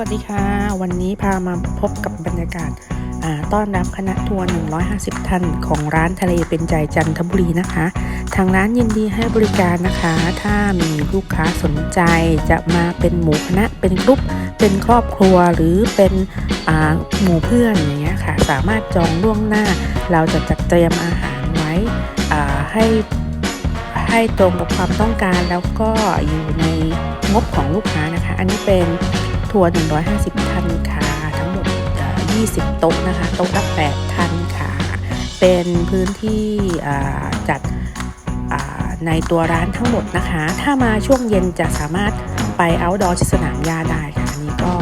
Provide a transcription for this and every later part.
วัสดีค่ะ วันนี้พามาพบกับบรรยากาศาต้อนรับคณะทัวร์ 150 ท่านของร้านทะเลเป็นใจจันทบุรีนะคะ ทางร้านยินดีให้บริการนะคะ ถ้ามีลูกค้าสนใจจะมาเป็นหมู่คณะ เป็นกลุ่มเป็นครอบครัวหรือเป็นหมู่เพื่อนอย่างเงี้ยค่ะ สามารถจองล่วงหน้า เราจะจัดเตรียมอาหารไว้ให้ให้ตรงกับความต้องการแล้วก็อยู่ในงบของลูกค้านะคะ อันนี้เป็น ทัวร์150 ท่านค่ะ ทั้งหมด 20 โต๊ะนะคะ โต๊ะละ8ท่านค่ะ เป็นพื้นที่จัดในตัวร้านทั้งหมดนะคะ ถ้ามาช่วงเย็นจะสามารถไป outdoor ที่สนามหญ้าได้ค่ะ นี้ก็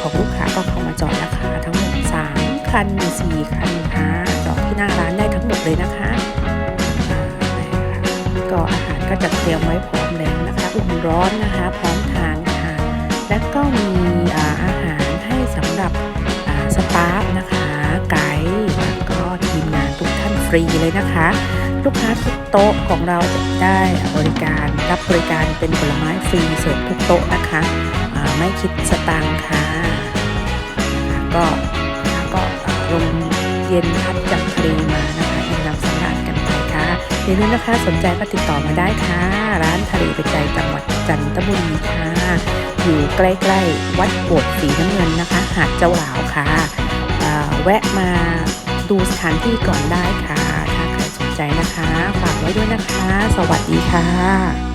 ของลูกค้าก็เข้ามาจอดราคาทั้งหมด 3 คัน 4 คันค่ะจอดที่หน้าร้านได้ทั้งหมดเลยนะคะ ก็อาหารก็จะเตรียมไว้พร้อมแล้วนะคะ อุ่นร้อนนะคะพร้อม ฟรีเลยนะคะ ลูกค้าทุกโต๊ะของเราจะได้บริการรับบริการเป็นผลไม้ฟรีเสิร์ฟทุกโต๊ะนะคะไม่คิดสตางค์ค่ะก็ก็ลมเย็นพัดจากทะเลมานะคะอิ่มน้ำสำราญกันไปค่ะอย่าลืมนะคะสนใจก็ติดต่อมาได้ค่ะ ร้านทะเลไปใจจังหวัดจันทบุรีค่ะ อยู่ใกล้ๆ วัดโบสถ์สีน้ำเงินนะคะ หาดเจ้าหลาวค่ะแวะมา ดูสถานที่ก่อนได้ค่ะ ถ้าใครสนใจนะคะ ฝากไว้ด้วยนะคะ สวัสดีค่ะ